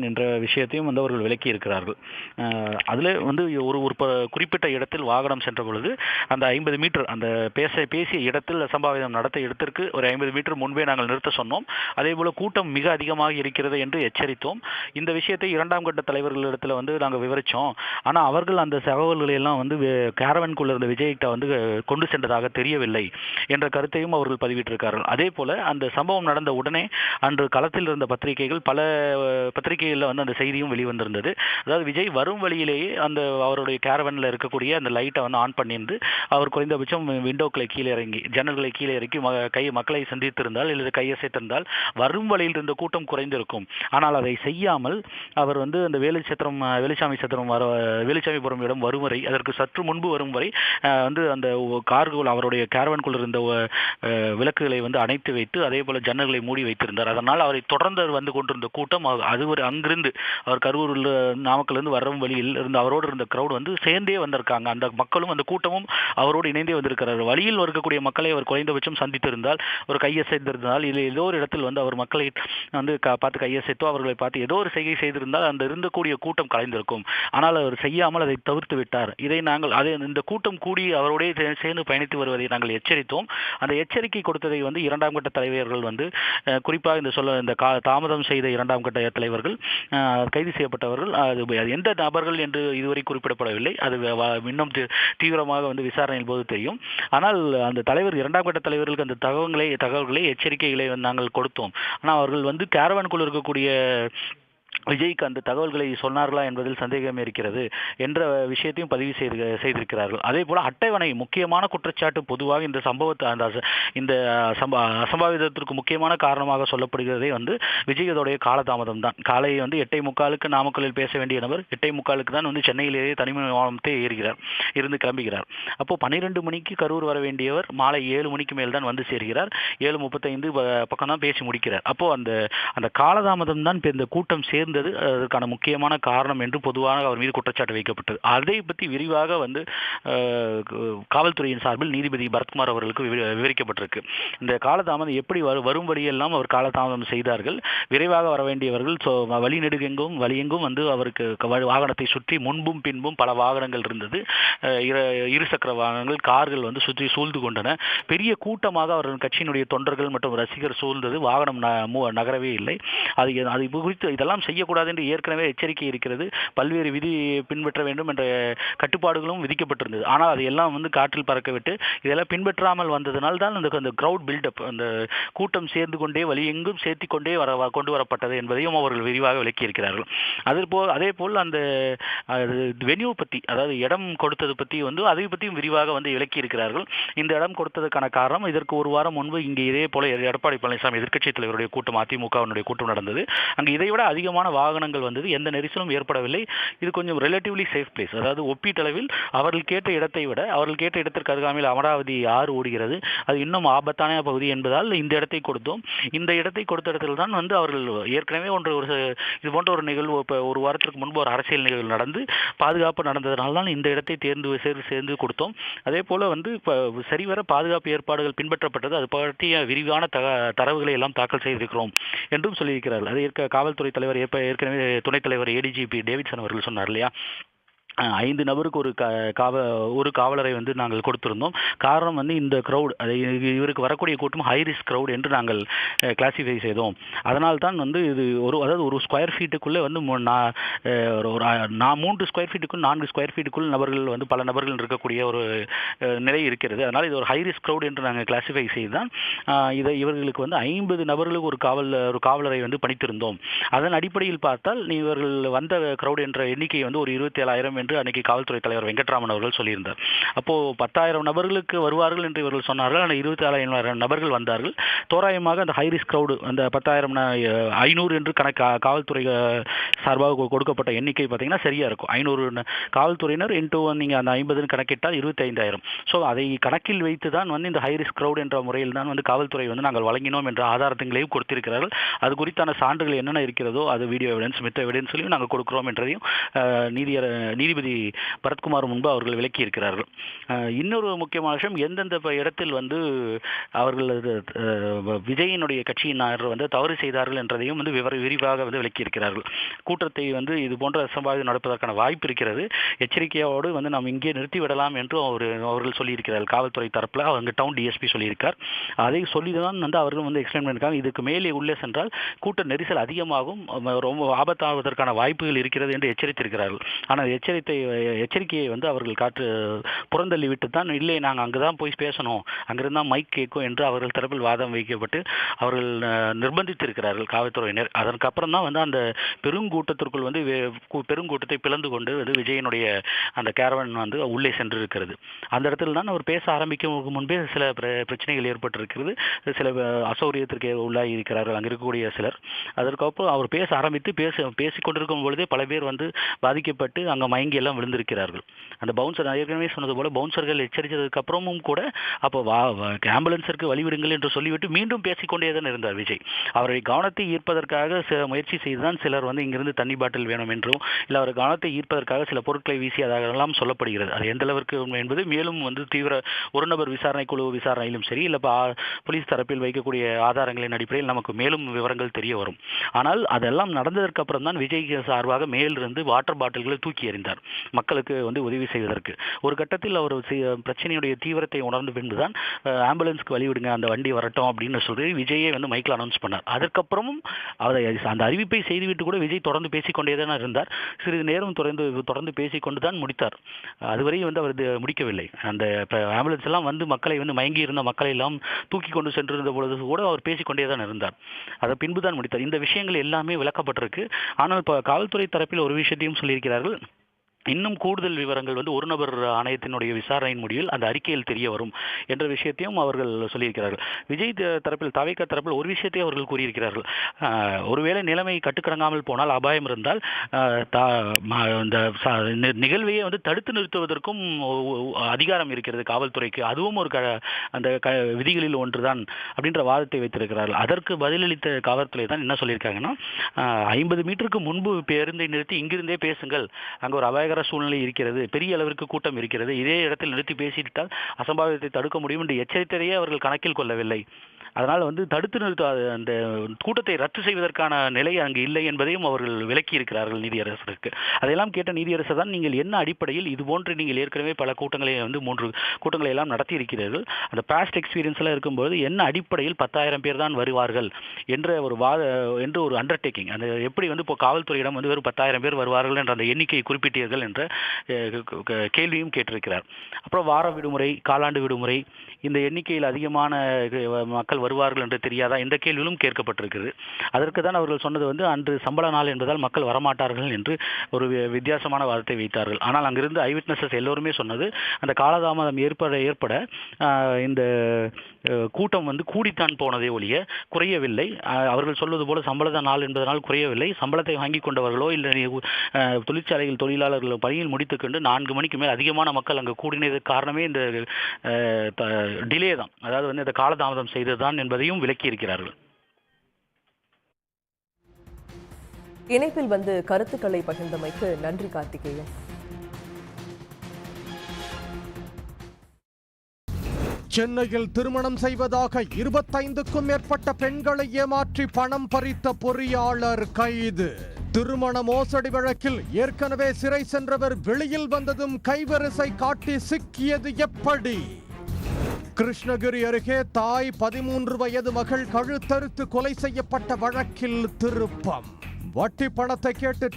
என்ற விஷயத்தையும் வந்து அவர்கள் விளக்கி இருக்கிறார்கள் அதில் வந்து ஒரு ஒரு ப- குறிப்பிட்ட இடத்தில் வாகனம் சென்ற பொழுது அந்த ஐம்பது மீட்டர் அந்த பேச பேசிய இடத்தில் அசம்பாவிதம் நடத்த இடத்திற்கு ஒரு ஐம்பது மீட்டர் முன்பே நாங்கள் நிறுத்த சொன்னோம். அதே போல் கூட்டம் மிக அதிகமாக இருக்கிறது என்று எச்சரித்தோம். இந்த விஷயத்தை இரண்டாம் கட்ட தலைவர்களிடத்தில் வந்து நாங்கள் விவரித்தோம் ஆனால் அவர்கள் அந்த தகவல்களை எல்லாம் வந்து கேரவன்குள்ள இருந்த விஜய்கிட்ட வந்து கொண்டு சென்றதாக தெரியவில்லை என்ற கருத்தையும் அவர்கள் பதிவிட்டிருக்கார்கள். அதே போல் அந்த சம்பவம் நடந்த உடனே அன்று களத்தில் இருந்த பத்திரிகைகள் பல பத்திரிகை பத்திரிகையில் வந்து அந்த செய்தியும் வெளிவந்திருந்தது. அதாவது விஜய் வரும் வழியிலேயே அந்த அவருடைய கேரவனில் இருக்கக்கூடிய அந்த லைட்டை வந்து ஆன் பண்ணியிருந்து அவர் குறைந்தபட்சம் விண்டோக்களை கீழே இறங்கி ஜன்னல்களை கீழே இறக்கி ம கை மக்களை சந்தித்திருந்தால் அல்லது கையசைத்திருந்தால் வரும் வழியில் இருந்த கூட்டம் குறைந்திருக்கும். ஆனால் அதை செய்யாமல் அவர் வந்து அந்த வேலுச்சத்திரம் வேலுசாமி சத்திரம் வர வேலுசாமிபுரம் இடம் வரும் வரை அதற்கு சற்று முன்பு வரும் வரை வந்து அந்த கார்கள் அவருடைய கேரவன்குள் இருந்த விளக்குகளை வந்து அணைத்து வைத்து அதே போல ஜன்னல்களை மூடி வைத்திருந்தார். அதனால் அவரை தொடர்ந்து வந்து கொண்டிருந்த கூட்டம் அது- அது ஒரு அங்கிருந்து அவர் கரூரில் நாமக்கல்லேருந்து வரும் வழியில் இருந்து அவரோடு இருந்த crowd வந்து சேர்ந்தே வந்திருக்காங்க. அந்த மக்களும் அந்த கூட்டமும் அவரோடு இணைந்தே வந்திருக்கிறார் வழியில் இருக்கக்கூடிய மக்களை அவர் குறைந்தபட்சம் சந்தித்திருந்தால் ஒரு கையசைத்திருந்தால் இல்லை ஏதோ ஒரு இடத்தில் வந்து அவர் மக்களை வந்து பார்த்து கையசைத்தோ அவர்களை பார்த்து ஏதோ ஒரு செய்கை செய்திருந்தால் அந்த இருந்தக்கூடிய கூட்டம் கலைந்திருக்கும். ஆனால் அவர் செய்யாமல் அதை தவிர்த்து விட்டார். இதை நாங்கள் அதை இந்த கூட்டம் கூடி அவரோடே சே- சேர்ந்து பயணித்து வருவதை நாங்கள் எச்சரித்தோம். அந்த எச்சரிக்கை கொடுத்ததை வந்து இரண்டாம் கட்ட தலைவர்கள் வந்து குறிப்பாக இந்த சொல்ல இந்த கா தாமதம் செய்த இரண்டாம் கட்ட தலைவர்கள் கைது செய்யப்பட்டவர்கள் அது எந்த நபர்கள் என்று இதுவரை குறிப்பிடப்படவில்லை. அது இன்னும் தீவிரமாக வந்து விசாரணையின் போது தெரியும். ஆனால் அந்த தலைவர் இரண்டாம் கட்ட தலைவர்களுக்கு அந்த தகவல்களை தகவல்களை எச்சரிக்கைகளை வந்து நாங்கள் கொடுத்தோம். ஆனால் அவர்கள் வந்து கேரவான்குள் இருக்கக்கூடிய விஜய்க்கு அந்த தகவல்களை சொன்னார்களா என்பதில் சந்தேகம் இருக்கிறது என்ற விஷயத்தையும் பதிவு செய்து செய்திருக்கிறார்கள். அதே போல அட்டைவணை முக்கியமான குற்றச்சாட்டு பொதுவாக இந்த சம்பவத்தை அந்த இந்த அசம்பாவிதத்திற்கு முக்கியமான காரணமாக சொல்லப்படுகிறதே வந்து விஜயதோடைய காலதாமதம் தான் காலை வந்து எட்டை முக்காலுக்கு நாமக்கல்லில் பேச வேண்டிய நபர் எட்டை முக்காலுக்கு தான் வந்து சென்னையிலேயே தனிமை வாகனத்தை ஏறுகிறார் இருந்து கிளம்புகிறார். அப்போ பன்னிரெண்டு மணிக்கு கரூர் வர வேண்டியவர் மாலை ஏழு மணிக்கு மேல் தான் வந்து சேர்கிறார். ஏழு முப்பத்தைந்து பக்கம் தான் பேசி முடிக்கிறார். அப்போ அந்த அந்த காலதாமதம் தான் இப்போ இந்த கூட்டம் சேர்ந்து சேர்ந்தது அதற்கான முக்கியமான காரணம் என்று பொதுவாக அவர் மீது குற்றச்சாட்டு வைக்கப்பட்டது. அதை பற்றி விரிவாக வந்து காவல்துறையின் சார்பில் நீதிபதி பரத்குமார் அவர்களுக்கு விவரிக்கப்பட்டிருக்கு. இந்த காலதாமதம் எப்படி வரும் வழியெல்லாம் அவர் காலதாமதம் செய்தார்கள். விரைவாக வர வேண்டியவர்கள் ஸோ வழிநெடுகெங்கும் வழியெங்கும் வந்து அவருக்கு வாகனத்தை சுற்றி முன்பும் பின்பும் பல வாகனங்கள் இருந்தது. இரு இருசக்கர வாகனங்கள் கார்கள் வந்து சுற்றி சூழ்ந்து கொண்டன. பெரிய கூட்டமாக அவர்கள் கட்சியினுடைய தொண்டர்கள் மற்றும் ரசிகர் சூழ்ந்தது. வாகனம் நகரவே இல்லை. அது அது குறித்து இதெல்லாம் செய்யக்கூடாது என்று ஏற்கனவே எச்சரிக்கை இருக்கிறது. பல்வேறு விதி பின்பற்ற வேண்டும் என்ற கட்டுப்பாடுகளும் விதிக்கப்பட்டிருந்தது. ஆனால் அது எல்லாம் வந்து காற்றில் பறக்கவிட்டு இதெல்லாம் பின்பற்றாமல் வந்ததனால் தான் அந்த அந்த கிரவுட் பில்டப் அந்த கூட்டம் சேர்ந்து கொண்டே வழி எங்கும் சேர்த்து கொண்டே வர கொண்டு வரப்பட்டது என்பதையும் அவர்கள் விரிவாக விளக்கியிருக்கிறார்கள். அதே போல் அதே போல் அந்த வென்யூ பற்றி அதாவது இடம் கொடுத்தது பற்றி வந்து அதை பற்றியும் விரிவாக வந்து விளக்கியிருக்கிறார்கள். இந்த இடம் கொடுத்ததுக்கான காரணம் இதற்கு ஒரு வாரம் முன்பு இங்கே இதே போல எடப்பாடி பழனிசாமி எதிர்க்கட்சித் தலைவருடைய கூட்டம் அதிமுகவினுடைய கூட்டம் நடந்தது. அங்கு இதைவிட அதிகமான அதிகமான வாகனங்கள் வந்தது. எந்த நெரிசலும் ஏற்படவில்லை. இது கொஞ்சம் ரிலேட்டிவ்லி சேஃப் பிளேஸ் அதாவது ஒப்பீட்டளவில் அவர்கள் கேட்ட இடத்தை விட அவர்கள் கேட்ட இடத்திற்கு அருகாமையில் அமராவதி ஆறு ஓடுகிறது. அது இன்னும் ஆபத்தான பகுதி என்பதால் இந்த இடத்தை கொடுத்தோம். இந்த இடத்தை கொடுத்த இடத்தில் தான் வந்து அவர்கள் ஏற்கனவே ஒன்று ஒரு இது போன்ற ஒரு நிகழ்வு இப்போ ஒரு வாரத்திற்கு முன்பு ஒரு அரசியல் நிகழ்வு நடந்து பாதுகாப்பு நடந்ததுனால தான் இந்த இடத்தை தேர்ந்து சேர்ந்து சேர்ந்து கொடுத்தோம். அதே போல் வந்து இப்போ சரிவர பாதுகாப்பு ஏற்பாடுகள் பின்பற்றப்பட்டது. அது பற்றிய விரிவான தக தரவுகளை எல்லாம் தாக்கல் செய்திருக்கிறோம் என்றும் சொல்லியிருக்கிறார்கள். அது ஏற்க காவல்துறை தலைவர் இப்போ ஏற்கனவே துணைத் தலைவர் ஏடிஜிபி டேவிட்சன் அவர்கள் சொன்னார் இல்லையா? ஐந்து நபருக்கு ஒரு காவ ஒரு காவலரை வந்து நாங்கள் கொடுத்திருந்தோம். காரணம் வந்து இந்த க்ரௌட் இவருக்கு வரக்கூடிய கூட்டம் ஹை ரிஸ்க் க்ரௌட் என்று நாங்கள் கிளாசிஃபை செய்தோம். அதனால் தான் வந்து இது ஒரு அதாவது ஒரு ஸ்கொயர் ஃபீட்டுக்குள்ளே வந்து ஒரு நான் மூன்று ஸ்கொயர் ஃபீட்டுக்குள் நான்கு ஸ்கொயர் ஃபீட்டுக்குள் நபர்கள் வந்து பல நபர்கள் இருக்கக்கூடிய ஒரு நிலை இருக்கிறது. அதனால் இது ஒரு ஹை ரிஸ்க் க்ரௌட் என்று நாங்கள் கிளாசிஃபை செய்து இதை இவர்களுக்கு வந்து ஐம்பது நபர்களுக்கு ஒரு காவல் ஒரு காவலரை வந்து பணித்திருந்தோம். அதன் அடிப்படையில் பார்த்தால் நீ இவர்கள் வந்த க்ரௌட் என்ற எண்ணிக்கை வந்து ஒரு இருபத்தி ஏழாயிரம் என்று அன்னைக்கு காவல்துறை தலைவர் வெங்கட்ராமன் அவர்கள் சொல்லியிருந்தார். அப்போ பத்தாயிரம் நபர்களுக்கு வருவார்கள் என்று இவர்கள் சொன்னார்கள். ஆனால் இருபத்தி ஆறாயிரம் நபர்கள் வந்தார்கள். தோராயமாக அந்த ஹை ரிஸ்க் க்ரௌடு அந்த பத்தாயிரம் ஐநூறு என்று கணக்கு காவல்துறை சார்பாக கொ- கொடுக்கப்பட்ட எண்ணிக்கை பார்த்தீங்கன்னா சரியா இருக்கும். ஐநூறு காவல்துறையினர் இன்டூ நீங்கள் அந்த ஐம்பதுன்னு கணக்கிட்டால் இருபத்தி ஐந்தாயிரம் ஸோ அதை கணக்கில் வைத்து தான் வந்து இந்த ஹை ரிஸ்க் க்ரௌட் என்ற முறையில் தான் வந்து காவல்துறை வந்து நாங்கள் வழங்கினோம் என்ற ஆதாரங்களையும் கொடுத்திருக்கிறார்கள். அது குறித்தான சான்றுகள் என்னென்ன இருக்கிறதோ அது வீடியோ எவிடன்ஸ் மித்த எவிடன்ஸ்லையும் நாங்கள் கொடுக்குறோம் என்றதையும் அஹ், நீதியர் நீதிபதி நீதிபதி பரத்குமார் முன்பு அவர்கள் விளக்கியிருக்கிறார்கள். இன்னொரு முக்கியமான விஷயம் எந்தெந்த ப- இடத்தில் வந்து அவர்கள் விஜயினுடைய கட்சியினர் வந்து தவறு செய்தார்கள் என்றதையும் வந்து விவர விரிவாக வந்து விளக்கியிருக்கிறார்கள். கூட்டத்தை வந்து இது போன்ற அசம்பாவிதம் நடப்பதற்கான வாய்ப்பு இருக்கிறது. எச்சரிக்கையோடு வந்து நாம் இங்கே நிறுத்திவிடலாம் என்றும் என்று அவர் அவர்கள் சொல்லியிருக்கிறார்கள் காவல்துறை தரப்பில் அவங்க டவுன் டிஎஸ்பி சொல்லியிருக்கார். அதை சொல்லி தான் வந்து அவர்கள் வந்து எக்ஸ்பிளைன் பண்ணியிருக்காங்க. இதுக்கு மேலே உள்ளே சென்றால் கூட்ட நெரிசல் அதிகமாகும். ரொம்ப ஆபத்தாவதற்கான வாய்ப்புகள் இருக்கிறது என்று எச்சரித்திருக்கிறார்கள். ஆனால் எச்சரித்தை எச்சரிக்கையை வந்து அவர்கள் காற்று புறந்தள்ளி விட்டு தான் இல்லை நாங்கள் அங்கே தான் போய் பேசணும். அங்கிருந்து மைக் கேட்கும் என்று அவர்கள் தரப்பில் வாதம் வைக்கப்பட்டு அவர்கள் நிர்பந்தித்திருக்கிறார்கள் காவல்துறையினர். அதற்கப்புறம் தான் வந்து அந்த பெருங்கூட்டத்திற்குள் வந்து பெருங்கூட்டத்தை பிளந்து கொண்டு வந்து விஜயனுடைய அந்த கேரவன் வந்து உள்ளே சென்றிருக்கிறது. அந்த இடத்துல தான் அவர் பேச ஆரம்பிக்கும் முன்பே சில பிர- பிரச்சனைகள் ஏற்பட்டிருக்கிறது. சில அசௌரியத்திற்கு உள்ளாகி இருக்கிறார்கள். அங்கே இருக்கக்கூடிய சிலர். அதற்கப்புறம் அவர் பேச ஆரம்பித்து பேச பேசிக்கொண்டிருக்கும் பொழுதே பல பேர் வந்து பாதிக்கப்பட்டு அங்கே மயங்கி எல்லாம் விழுந்திருக்கிறார்கள். அந்த பவுன்சர் நான் ஏற்கனவே சொன்னது போல பவுன்சர்கள் எச்சரித்ததுக்கு அப்புறமும் கூட அப்போ வா வா- ஆம்புலன்ஸிற்கு வழிவிடுங்கள் என்று சொல்லிவிட்டு மீண்டும் பேசிக்கொண்டே தான் இருந்தார் விஜய். அவருடைய கவனத்தை ஈர்ப்பதற்காக சில முயற்சி செய்துதான் சிலர் வந்து இங்கிருந்து தண்ணி பாட்டில் வேணும் என்றும் இல்லை அவர் கவனத்தை ஈர்ப்பதற்காக சில பொருட்களை வீசியதாகலாம் சொல்லப்படுகிறது. அது எந்த அளவிற்கு உண்மை என்பது மேலும் வந்து தீவிர ஒரு நபர் விசாரணை குழு விசாரணையிலும் சரி இல்லை போலீஸ் தரப்பில் வைக்கக்கூடிய ஆதாரங்களின் அடிப்படையில் நமக்கு மேலும் விவரங்கள் தெரிய வரும். ஆனால் அதெல்லாம் நடந்ததற்கு அப்புறம் தான் விஜய் சார்பாக மேலிருந்து வாட்டர் பாட்டில்களை தூக்கி எறிந்தார். மக்களுக்கு வந்து உதவி செய்வதற்கு. ஒரு கட்டத்தில் அவர் பிரச்சனையுடைய தீவிரத்தை உணர்ந்து பின்புதான் அஹ், ஆம்புலன்ஸ்க்கு வழி விடுங்க அந்த வண்டி வரட்டும் அப்படின்னு சொல்லி விஜயே வந்து மைக்கில் அனௌன்ஸ் பண்ணார். அதுக்கப்புறமும் அதை அந்த அறிவிப்பை செய்துவிட்டு கூட விஜய் தொடர்ந்து பேசிக்கொண்டே தான் இருந்தார். சிறிது நேரம் தொடர்ந்து தொடர்ந்து பேசிக்கொண்டு தான் முடித்தார். அதுவரை வந்து அவர் இது முடிக்கவில்லை. அந்த ஆம்புலன்ஸ் எல்லாம் வந்து மக்களை வந்து மயங்கி இருந்த மக்களை எல்லாம் தூக்கி கொண்டு சென்றிருந்த பொழுது கூட அவர் பேசிக்கொண்டே தான் இருந்தார். அதை பின்பு தான் முடித்தார். இந்த விஷயங்கள் எல்லாமே விளக்கப்பட்டிருக்கு. ஆனால் இப்போ காவல்துறை தரப்பில் ஒரு விஷயத்தையும் சொல்லியிருக்கிறார்கள். இன்னும் கூடுதல் விவரங்கள் வந்து ஒரு நபர் ஆணையத்தினுடைய விசாரணையின் முடிவில் அந்த அறிக்கையில் தெரிய வரும் என்ற விஷயத்தையும் அவர்கள் சொல்லியிருக்கிறார்கள். விஜய் த- தரப்பில் தவைக்க தரப்பில் ஒரு விஷயத்தை அவர்கள் கூறியிருக்கிறார்கள். ஒருவேளை நிலைமை கட்டுக்கடங்காமல் போனால் அபாயம் இருந்தால் தா- இந்த நிகழ்வையை நிகழ்வையே வந்து தடுத்து நிறுத்துவதற்கும் அதிகாரம் இருக்கிறது காவல்துறைக்கு. அதுவும் ஒரு க அந்த க விதிகளில் ஒன்றுதான் அப்படின்ற வாதத்தை வைத்திருக்கிறார்கள். அதற்கு பதிலளித்த காவல்துறை தான் என்ன சொல்லியிருக்காங்கன்னா ஐம்பது மீட்டருக்கு முன்பு பேருந்தை நிறுத்தி இங்கிருந்தே பேசுங்கள். அங்கே ஒரு அபாயகர சூழ்நிலை இருக்கிறது பெரிய அளவிற்கு கூட்டம் இருக்கிறது இதே இடத்தில் நிறுத்தி பேசிவிட்டால் அசம்பாவிதத்தை தடுக்க முடியும் என்று எச்சரித்ததையே அவர்கள் கணக்கில் கொள்ளவில்லை. அதனால் வந்து தடுத்து நிறுத்த அந்த கூட்டத்தை ரத்து செய்வதற்கான நிலை அங்கு இல்லை என்பதையும் அவர்கள் விளக்கி இருக்கிறார்கள் நீதியரசருக்கு. அதையெல்லாம் கேட்ட நீதியரசர் தான் நீங்கள் என்ன அடிப்படையில் இது போன்று நீங்கள் ஏற்கனவே பல கூட்டங்களை வந்து மூன்று கூட்டங்களை எல்லாம் நடத்தி இருக்கிறீர்கள் அந்த பாஸ்ட் எக்ஸ்பீரியன்ஸ்லாம் இருக்கும்போது என்ன அடிப்படையில் பத்தாயிரம் பேர் தான் வருவார்கள் என்ற ஒரு வாத என்று ஒரு அண்டர்டேக்கிங் அந்த எப்படி வந்து இப்போ காவல்துறையிடம் வந்து வெறும் பத்தாயிரம் பேர் வருவார்கள் என்ற அந்த எண்ணிக்கையை குறிப்பிட்டீர்கள் என்ற கேள்வியும் கேட்டிருக்கிறார். அப்புறம் வார விடுமுறை காலாண்டு விடுமுறை இந்த எண்ணிக்கையில் அதிகமான மக்கள் மக்கள் வருவார்கள் என்று தெரியாதா? இந்த கேள்வியிலும் கேட்கப்பட்டிருக்கிறது. அதற்கு தான் அவர்கள் சொன்னது வந்து அன்று சம்பள நாள் என்பதால் மக்கள் வரமாட்டார்கள் என்று ஒரு வித்தியாசமான வார்த்தை வைத்தார்கள். ஆனால் அங்கிருந்து ஐ விட்னஸஸ் எல்லோருமே சொன்னது அந்த காலதாமதம் ஏற்பட ஏற்பட இந்த கூட்டம் வந்து கூடித்தான் போனதே ஒழிய குறையவில்லை. அவர்கள் சொல்வது போல சம்பள நாள் என்பதனால் குறையவில்லை. சம்பளத்தை வாங்கி கொண்டவர்களோ இல்லை தொழிற்சாலையில் தொழிலாளர்கள் பணியில் முடித்துக்கொண்டு நான்கு மணிக்கு மேல் அதிகமான மக்கள் அங்கு கூடினதுக்கு காரணமே இந்த டிலே தான். அதாவது வந்து இந்த காலதாமதம் செய்தது செய்ததுதான் என்பதையும் விளக்கி இருக்கிறார்கள் இணைப்பில் வந்து கருத்துக்களை பகிர்ந்தமைக்கு நன்றி கார்த்திகேயன். சென்னையில் திருமணம் செய்வதாக இருபத்தைந்துக்கும் மேற்பட்ட பெண்களை ஏமாற்றி பணம் பறித்த பொறியாளர் கைது. திருமண மோசடி வழக்கில் ஏற்கனவே சிறை சென்றவர் வெளியில் வந்ததும் கைவரிசை காட்டி சிக்கியது எப்படி? கிருஷ்ணகிரி அருகே தாய் பதிமூன்று வயது மகள் கழுத்தறுத்து கொலை செய்யப்பட்ட வழக்கில் திருப்பம். வட்டி பணத்தை கேட்டு